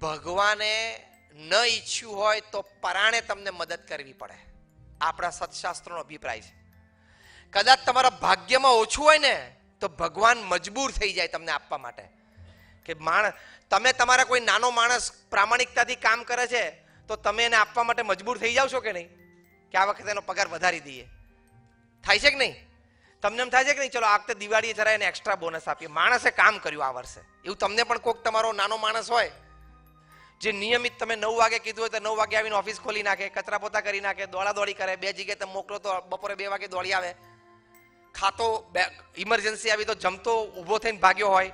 ભગવાને ન ઈચ્છ્યું હોય તો પરાણે તમને મદદ કરવી પડે. આપણા સત્શાસ્ત્રનો અભિપ્રાય છે. કદાચ તમારા ભાગ્યમાં ઓછું હોય ને, તો ભગવાન મજબૂર થઈ જાય તમને આપવા માટે. કે માણસ તમે તમારા કોઈ નાનો માણસ પ્રામાણિકતાથી કામ કરે છે, તો તમે એને આપવા માટે મજબૂર થઈ જાવ છો કે નહીં? કે આ વખતે એનો પગાર વધારી દઈએ. થાય છે કે નહીં? તમને એમ થાય છે કે નહીં? ચલો, આ વખતે દિવાળીએ જરા એને એક્સ્ટ્રા બોનસ આપીએ. માણસે કામ કર્યું આ વર્ષે. એવું તમને પણ કોઈક તમારો નાનો માણસ હોય જે નિયમિત તમે નવ વાગે કીધું હોય તો નવ વાગે આવીને ઓફિસ ખોલી નાખે, કચરા પોતા કરી નાખે દોડા દોડી કરે, બે જગ્યાએ તમે મોકલો તો બપોરે બે વાગે દોડી આવે. ખાતો ઇમરજન્સી આવી તો જમતો, ઊભો થઈને ભાગ્યો હોય.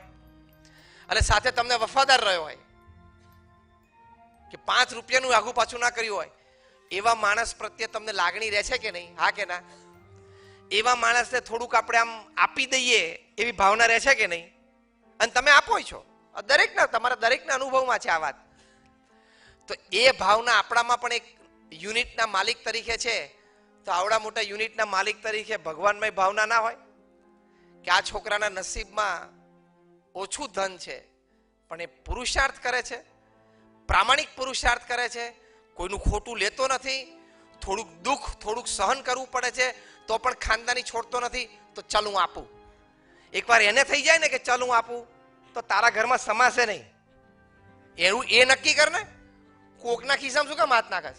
અને સાથે તમને વફાદાર રહ્યો હોય. કે પાંચ રૂપિયાનું આઘું પાછું ના કર્યું હોય. એવા માણસ પ્રત્યે તમને લાગણી રહે છે કે નહીં? હા કે ના? એવા માણસને થોડુંક આપણે આમ આપી દઈએ એવી ભાવના રહે છે કે નહીં? અને તમે આપો છો. દરેકના, તમારા દરેકના અનુભવમાં છે આ વાત. તો એ ભાવના આપણામાં પણ એક યુનિટના માલિક તરીકે છે. તો આવડા મોટા યુનિટના માલિક તરીકે ભગવાનમય ભાવના ના હોય? કે આ છોકરાના નસીબમાં ઓછું ધન છે, પણ એ પુરુષાર્થ કરે છે? પ્રામાણિક પુરુષાર્થ કરે છે? કોઈનું ખોટું લેતો નથી? થોડુંક દુઃખ, થોડુંક સહન કરવું પડે છે? તો પણ ખાનદાની છોડતો નથી? તો ચાલ હું આપું. એકવાર એને થઈ જાય ને કે ચાલ હું આપું, તો તારા ઘરમાં સમાશે નહીં. એવું એ નક્કી કર ને. કોકના ખિસ્સામાં શું કામ હાથ નાખે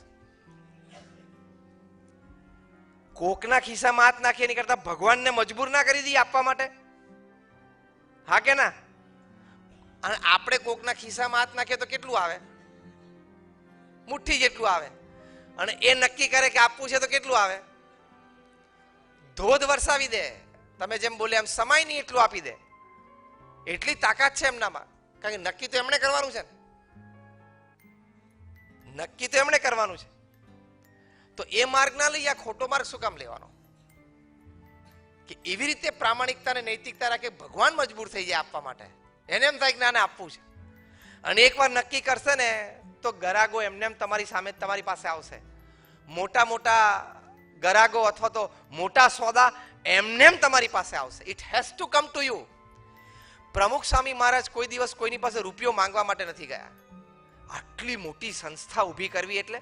કોકના ખિસ્સામાં હાથ નાખીએ એની કરતા ભગવાનને મજબૂર ના કરી દઈએ આપવા માટે? હા કે ના? અને આપણે કોકના ખિસ્સામાં હાથ નાખીએ તો કેટલું આવે? મુઠ્ઠી જેટલું આવે. અને એ નક્કી કરે કે આપવું છે તો કેટલું આવે? ધોધ વરસાવી દે. તમે જેમ બોલે એમ સમાય નહીં એટલું આપી દે. એટલી તાકાત છે એમનામાં. કારણ કે નક્કી તો એમણે કરવાનું છે ને. નક્કી તો એમણે કરવાનું છે. તો એ માર્ગ ના લઈ આ ખોટો માર્ગ શું કામ લેવાનો? કે એવી રીતે પ્રામાણિકતા અને નૈતિકતા રાખે, ભગવાન મજબૂર થઈ જાય આપવા માટે. એને એમ થાય કે ના ના, આપવું છે. અને એકવાર નક્કી કરશે ને, તો ગરાગો એમને એમ તમારી સામે તમારી પાસે આવશે. મોટા મોટા ગરાગો અથવા તો મોટા સોદા એમને એમ તમારી પાસે આવશે. It has to come to you Pramukh Swami Maharaj કોઈ દિવસ કોઈની પાસે રૂપિયો માંગવા માટે નથી ગયા. આટલી મોટી સંસ્થા ઊભી કરવી એટલે?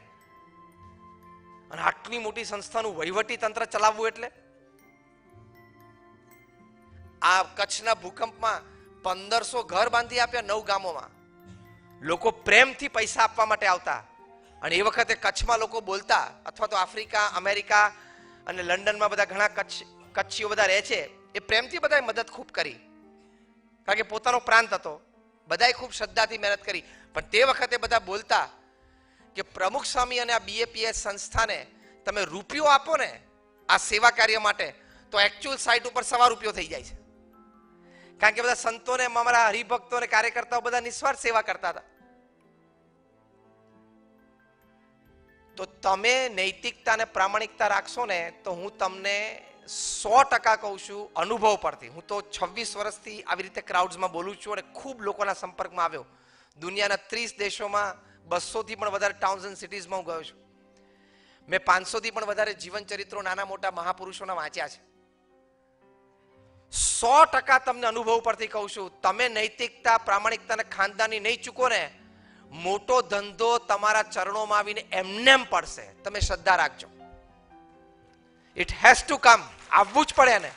અને આટલી મોટી સંસ્થાનું વહીવટી તંત્ર ચલાવવું એટલે? આ કચ્છના ભૂકંપમાં પંદરસો ઘર બાંધી આપ્યા નવ ગામોમાં. લોકો પ્રેમથી પૈસા આપવા માટે આવતા. અને એ વખતે કચ્છમાં લોકો બોલતા, અથવા તો આફ્રિકા, અમેરિકા અને લંડનમાં બધા ઘણા કચ્છ, કચ્છીઓ બધા રહે છે, એ પ્રેમથી બધાએ મદદ ખૂબ કરી. કારણ કે પોતાનો પ્રાંત હતો. બધાએ ખૂબ શ્રદ્ધાથી મહેનત કરી. પણ તે વખતે બધા બોલતા કે પ્રમુખ સ્વામી અને આ બીએપીએસ સંસ્થાને તમે રૂપિયો આપો ને આ સેવા કાર્ય માટે, તો એકચ્યુઅલ સાઇટ ઉપર સવા રૂપિયો થઈ જાય છે. કારણ કે બધા સંતોને, અમારા હરિભક્તો અને કાર્યકર્તાઓ બધા નિસ્વાર્થ સેવા કરતા હતા. તો તમે નૈતિકતા અને પ્રામાણિકતા રાખશો ને, તો હું તમને સો ટકા કહું છું, અનુભવ પરથી. હું તો છવ્વીસ વર્ષથી આવી રીતે ક્રાઉડ્સમાં બોલું છું અને ખૂબ લોકોના સંપર્કમાં આવ્યો. દુનિયાના ત્રીસ દેશોમાં બસોથી પણ વધારે ટાઉન્સ એન્ડ સિટીઝમાં હું ગયો છું. મેં પાંચસોથી પણ વધારે જીવન ચરિત્રો નાના મોટા મહાપુરુષોના વાંચ્યા છે. સો ટકા તમને અનુભવ પરથી કહું છું, તમે નૈતિકતા, પ્રામાણિકતા અને ખાનદાની નહીં ચૂકો ને, મોટો ધંધો તમારા ચરણોમાં આવીને એમનેમ પડશે. તમે શ્રદ્ધા રાખજો. ઇટ હેઝ ટુ કમ આવવું જ પડે ને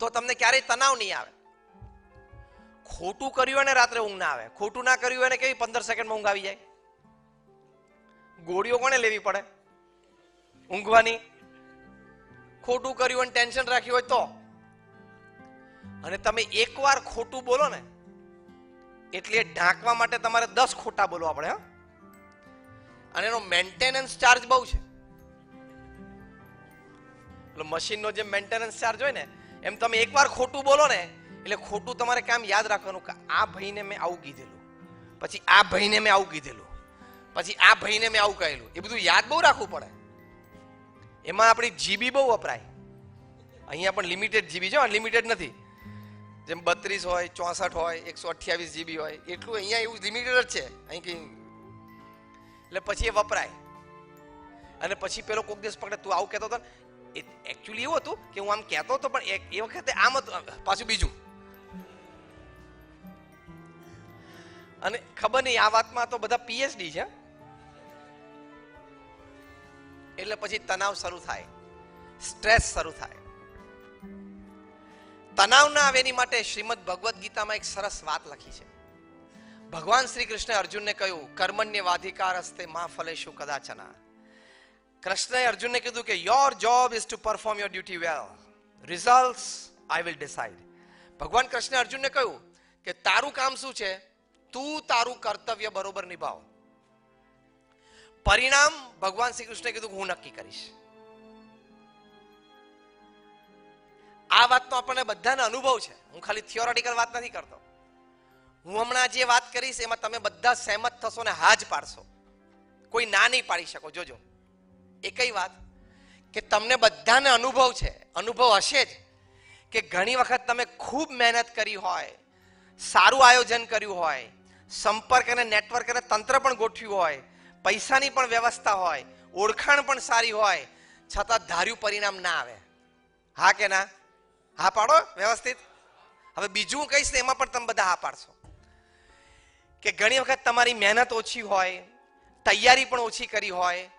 તો તમને ક્યારેય તણાવ નહીં આવે. ખોટું કર્યું ને રાત્રે ઊંઘ ના આવે. ખોટું ના કર્યું હોય ને કેવી પંદર સેકન્ડમાં ઊંઘ આવી જાય? ગોળીઓ કોને લેવી પડે? ઊંઘવાની? ખોટું કર્યું હોય ટેન્શન રાખ્યું હોય તો? અને તમે એકવાર ખોટું બોલો ને, એટલે ઢાંકવા માટે તમારે દસ ખોટા બોલવા પડે અને એનો મેન્ટેનન્સ ચાર્જ બહુ છે. એટલે મશીનનો જે મેન્ટેનન્સ ચાર્જ હોય ને એમ તમે એકવાર ખોટું બોલો ને, એટલે ખોટું તમારે કામ યાદ રાખવાનું કે આ ભાઈને મેં આવું કીધેલું. પછી આ ભાઈને મેં આવું કીધેલું. પછી આ ભાઈને મેં આવું કહેલું. એ બધું યાદ બહુ રાખવું પડે. એમાં આપણી જીબી બહુ વપરાય. અહીંયા પણ લિમિટેડ જીબી છે અનલિમિટેડ નથી. જેમ બત્રીસ હોય, ચોસઠ હોય, એકસો અઠ્યાવીસ જીબી હોય, એટલું અહીંયા એવું લિમિટેડ જ છે. અહીં કંઈ એટલે પછી એ વપરાય. અને પછી પેલો કોક દિવસ પકડે, તું આવું કહેતો હતો એકચ્યુઅલી એવું હતું કે હું આમ કહેતો હતો, પણ એ વખતે આમ હતું પાછું બીજું. અને ખબર નહીં, આ વાતમાં તો બધા પીએચડી છે. એટલે પછી તણાવ શરૂ થાય. સ્ટ્રેસ શરૂ થાય. તણાવ ના આવે એની માટે શ્રીમદ ભગવદ્ ગીતામાં એક સરસ વાત લખી છે. ભગવાન શ્રી કૃષ્ણે અર્જુનને કહ્યું કર્મણ્ય વાધિકાર હસ્તે મા ફલેશુ કદાચના. કૃષ્ણએ અર્જુનને કીધું કે your job is to perform your duty well result I will decide ભગવાન કૃષ્ણે અર્જુનને કહ્યું કે, તારું કામ શું છે? તું તારું કર્તવ્ય બરોબર નિભાવ. પરિણામ ભગવાન શ્રી કૃષ્ણે કીધું હું નક્કી કરીશ. આ વાતનો આપણને બધાને અનુભવ છે. હું ખાલી થિયોરેટિકલ વાત નથી કરતો. હું હમણાં જે વાત કરીશ, એમાં તમે બધા સહેમત થશો ને હા જ પાડશો. કોઈ ના નહીં પાડી શકો. જોજો. એકઈ વાત. કે તમને બધાને અનુભવ છે, અનુભવ હશે જ. કે ઘણી વખત તમે ખૂબ મહેનત કરી હોય, સારું આયોજન કર્યું હોય, સંપર્ક અને નેટવર્ક અને તંત્ર પણ ગોઠવ્યું હોય, પૈસાની પણ વ્યવસ્થા હોય, ઓળખાણ પણ સારી હોય, છતાં ધાર્યું પરિણામ ના આવે. હા કે ના? હા પાડો વ્યવસ્થિત. હવે બીજું હું કહીશ ને, એમાં પણ તમે બધા હા પાડશો. કે ઘણી વખત તમારી મહેનત ઓછી હોય, તૈયારી પણ ઓછી કરી હોય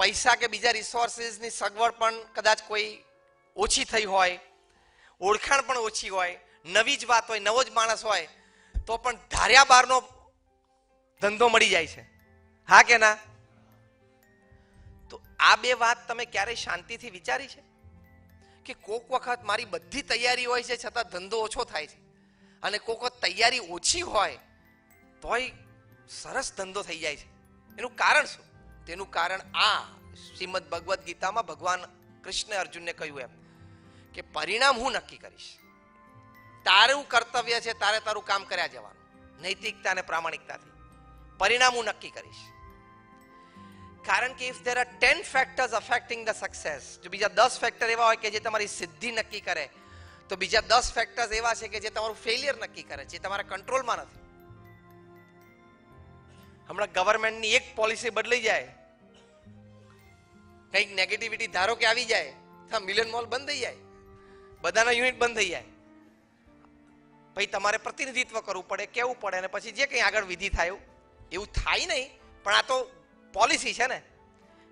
પૈસા કે બીજા રિસોર્સિસની સગવડ પણ કદાચ કોઈ ઓછી થઈ હોય, ઓળખાણ પણ ઓછી હોય, નવી જ વાત હોય, નવો જ માણસ હોય, તો પણ ધાર્યા બારનો ધંધો મળી જાય છે. હા કે ના? તો આ બે વાત તમે ક્યારેય શાંતિથી વિચારી છે? કે કોક વખત મારી બધી તૈયારી હોય છે, છતાં ધંધો ઓછો થાય છે. અને કોક વખત તૈયારી ઓછી હોય, તોય સરસ ધંધો થઈ જાય છે. એનું કારણ શું? તેનું કારણ આ શ્રીમદ ભગવદ્ ગીતામાં ભગવાન કૃષ્ણ અર્જુનને કહ્યું એમ કે પરિણામ હું નક્કી કરીશ. તારું કર્તવ્ય છે, તારે તારું કામ કર્યા જવાનું. નૈતિકતા અને પ્રામાણિકતાથી. પરિણામ હું નક્કી કરીશ. કારણ કે if there are ten factors affecting the success જો બીજા દસ ફેક્ટર એવા હોય કે જે તમારી સિદ્ધિ નક્કી કરે, તો બીજા દસ ફેક્ટર્સ એવા છે કે જે તમારું ફેલિયર નક્કી કરે છે તમારા કંટ્રોલમાં નથી. હમણાં ગવર્મેન્ટની એક પોલિસી બદલાઈ જાય. કંઈક નેગેટિવિટી ધારો કે આવી જાય, તો મિલિયન મોલ બંધ થઈ જાય. બધાના યુનિટ બંધ થઈ જાય. પછી તમારે પ્રતિનિધિત્વ કરવું પડે, કેવું પડે, અને પછી જે કંઈ આગળ વિધિ થાય, એવું થાય નહીં, પણ આ તો પોલિસી છે ને.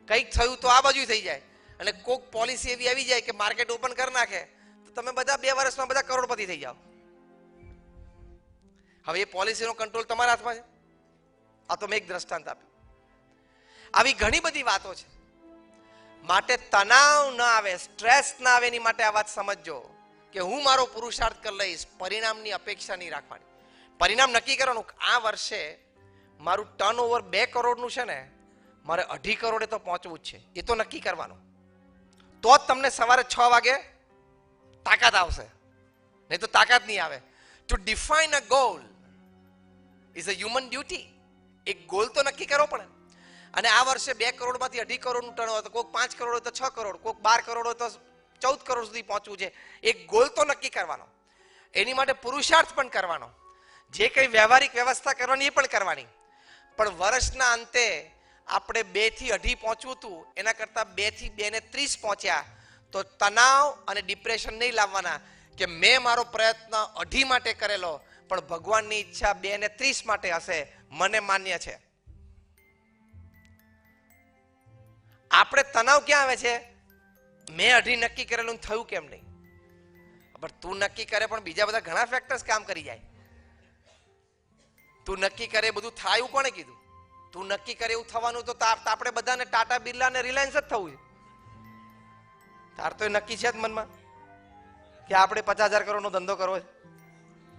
કંઈક થયું તો આ બાજુ થઈ જાય. અને કોક પોલિસી એવી આવી જાય કે માર્કેટ ઓપન કરી નાખે, તો તમે બધા બે વર્ષમાં બધા કરોડપતિ થઈ જાઓ. હવે એ પોલિસીનો કંટ્રોલ તમારા હાથમાં છે. આ તો મેં એક દ્રષ્ટાંત આપ્યું. આવી ઘણી બધી વાતો છે. માટે તણાવ ન આવે સ્ટ્રેસ ના આવે એની માટે આ વાત સમજજો કે હું મારો પુરુષાર્થ કરી લઈશ, પરિણામની અપેક્ષા નહીં રાખવાની. પરિણામ નક્કી કરવાનું આ વર્ષે મારું ટર્ન ઓવર બે કરોડનું છે ને, મારે અઢી કરોડે તો પહોંચવું જ છે. એ તો નક્કી કરવાનું. તો જ તમને સવારે છ વાગે તાકાત આવશે. નહીં તો તાકાત નહીં આવે. To define a goal is a human duty એક ગોલ તો નક્કી કરવો પડે. અને આ વર્ષે બે કરોડમાંથી અઢી કરોડનું ટર્ન હોય તો કોઈક પાંચ કરોડ હોય તો છ કરોડ કોઈક બાર કરોડ હોય તો ચૌદ કરોડ સુધી પહોંચવું છે. એક ગોલ તો નક્કી કરવાનો. એની માટે પુરુષાર્થ પણ કરવાનો. જે કંઈ વ્યવહારિક વ્યવસ્થા કરવાની એ પણ કરવાની. પણ વર્ષના અંતે આપણે બેથી અઢી પહોંચવું હતું, એના કરતાં બેથી બે ને ત્રીસ પહોંચ્યા, તો તણાવ અને ડિપ્રેશન નહીં લાવવાના કે મેં મારો પ્રયત્ન અઢી માટે કરેલો, પણ ભગવાનની ઈચ્છા બે ને ત્રીસ માટે હશે. મને માન્ય છે. આપણે તણાવ ક્યાં આવે છે? મેં અઢી નક્કી કરેલું થયું કેમ નહીં? પણ તું નક્કી કરે પણ બીજા બધા ઘણા ફેક્ટર્સ કામ કરી જાય. તું નક્કી કરે બધું થાય એવું કોણે કીધું? તું નક્કી કરે એવું થવાનું તો આપણે બધાને ટાટા, બિરલા ને રિલાયન્સ જ થવું છે. તાર તો એ નક્કી છે જ મનમાં કે આપણે પચાસ હજાર કરોડનો ધંધો કરવો છે.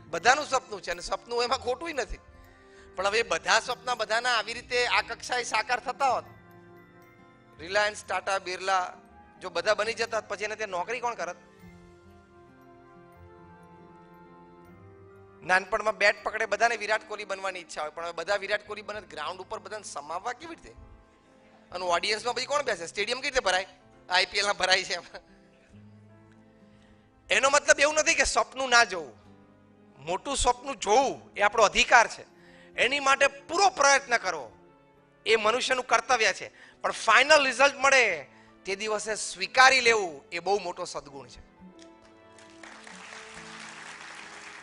બધાનું સપનું છે અને સપનું એમાં ખોટું નથી. પણ હવે બધા સ્વપ્ન બધાના આવી રીતે આ કક્ષાએ સાકાર થતા હોત. રિલાયન્સ ટાટા બિરલા જો બધા બની જતા પછી એને ત્યાં નોકરી કોણ કરત? નાનપણમાં બેટ પકડે બધાને વિરાટ કોહલી બનવાની ઈચ્છા હોય, પણ હવે બધા વિરાટ કોહલી બને ગ્રાઉન્ડ ઉપર બધાને સમાવવા કેવી રીતે? અને ઓડિયન્સમાં પછી કોણ બેસે? સ્ટેડિયમ કેવી રીતે ભરાય? આઈપીએલમાં ભરાય છે એનો મતલબ એવું નથી કે સપનું ના જોવું. મોટું સપનું જોવું એ આપણો અધિકાર છે. એની માટે પૂરો પ્રયત્ન કરવો એ મનુષ્યનું કર્તવ્ય છે. પણ ફાઇનલ રિઝલ્ટ મળે તે દિવસે સ્વીકારી લેવું એ બહુ મોટો સદગુણ છે.